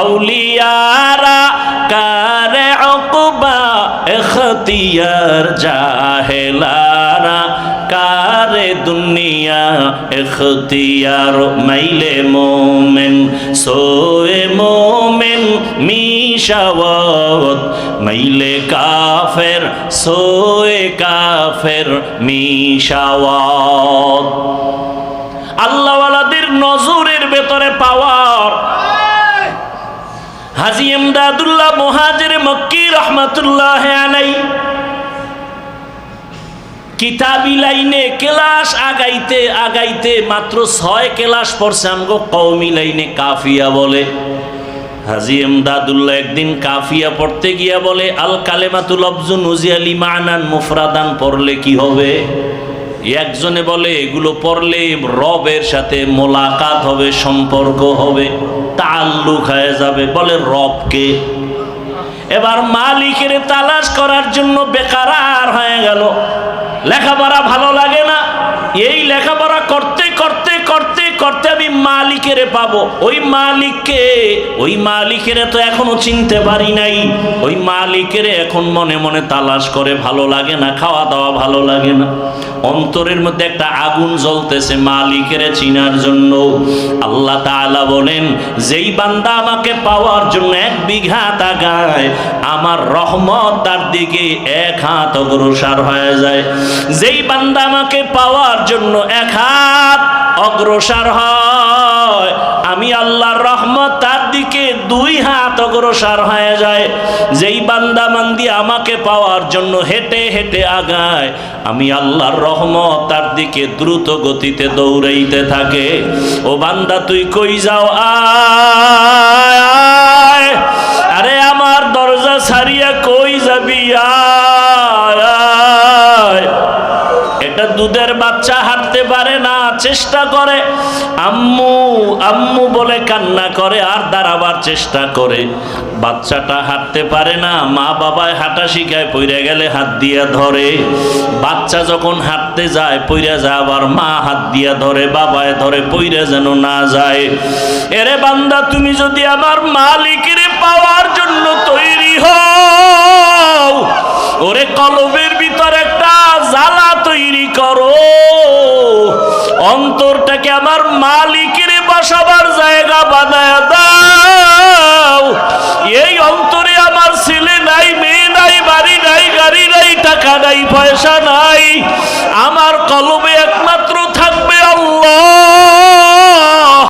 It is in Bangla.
আউলিয়ারা কারে অকুবা এখতিয়ার জাহেলারা কারে দুনিয়া এখতিয়ার মাইলে মোমেন, সোয়ে মোমেন মিশাওয়াত, মাইলে কাফের, সোয়ে কাফের মিশাওয়াত। আল্লাহওয়ালাদের নজরের ভেতরে পাওয়ার হাজি এমদাদুল্লাহ মহাজের মক্কি রহমতুল্লাহ আলাই কিতাবি লাইনে ক্লাস আগাইতে আগাইতে মাত্র ছয় ক্লাস পড়ছে আমগো কৌমি লাইনে কাফিয়া বলে। হাজি এমদাদুল্লাহ একদিন কাফিয়া পড়তে গিয়া বলে, আল কালেমাতুল অবজুন উজিয়ালি মানান মুফরাদান পড়লে কি হবে? একজনে বলে, এগুলো পড়লে রবের সাথে মোলাকাত হবে, সম্পর্ক হবে। তাল্লুক হয়ে যাবে। বলে রবকে। এবার মালিকের তালাশ করার জন্য বেকারার হয়ে গেল। লেখাপড়া ভালো লাগে না। এই লেখাপড়া করতে করতে করতে করতে আমি মালিকের পাবো। ওই মালিককে, ওই মালিকের তো এখনও চিনতে পারি নাই। ওই মালিকের এখন মনে মনে তালাশ করে, ভালো লাগে না, খাওয়া দাওয়া ভালো লাগে না। অন্তরের মধ্যে একটা আগুন জ্বলতেছে, মালিকের চিনার জন্য। আল্লাহ তাআলা বলেন, যেই বান্দা আমাকে পাওয়ার জন্য এক বিঘা তাকায়, আমার রহমত তার দিকে এক হাত অগ্রসর হয়ে যায়। যেই বান্দা আমাকে পাওয়ার জন্য এক হাত অগ্রসর হয়, আমি আল্লাহর রহমত দুই হাত অগ্রসর হয়ে যায়। যেই বান্দা মান্দি আমাকে পাওয়ার জন্য হেঁটে হেঁটে আগায়, আমি আল্লাহর রহমত তার দিকে দ্রুত গতিতে দৌড়াইতে থাকে। ও বান্দা, তুই কই যাও? আয়। আরে আমার দরজা ছাড়িয়া কই যাবি? আয়। দুধের বাচ্চা হাঁটতে পারে না, চেষ্টা করে। আম্মু আম্মু বলে কান্না করে, আর দাঁড়াবার চেষ্টা করে। বাচ্চাটা হাঁটতে পারে না, মা বাবায় হাঁটা শিখায়, পইরা গেলে হাত দিয়া ধরে। বাচ্চা যখন হাঁটতে যায়, পইরা যায় আবার মা হাত দিয়া ধরে, বাবায় ধরে, পইরা যেন না যায়। এরে বান্দা, তুমি যদি আমার মালিকের পাওয়ার জন্য তৈরি হও, ওরে কলবের ভিতর একটা জ্বালা তৈরি করো। অন্তরটাকে আমার মালিকের বসাবার জায়গা বানায় দাও। এই অন্তরে আমার ছেলে নাই, মেয়ে নাই, বাড়ি নাই, গাড়ি নাই, টাকা নাই, পয়সা নাই।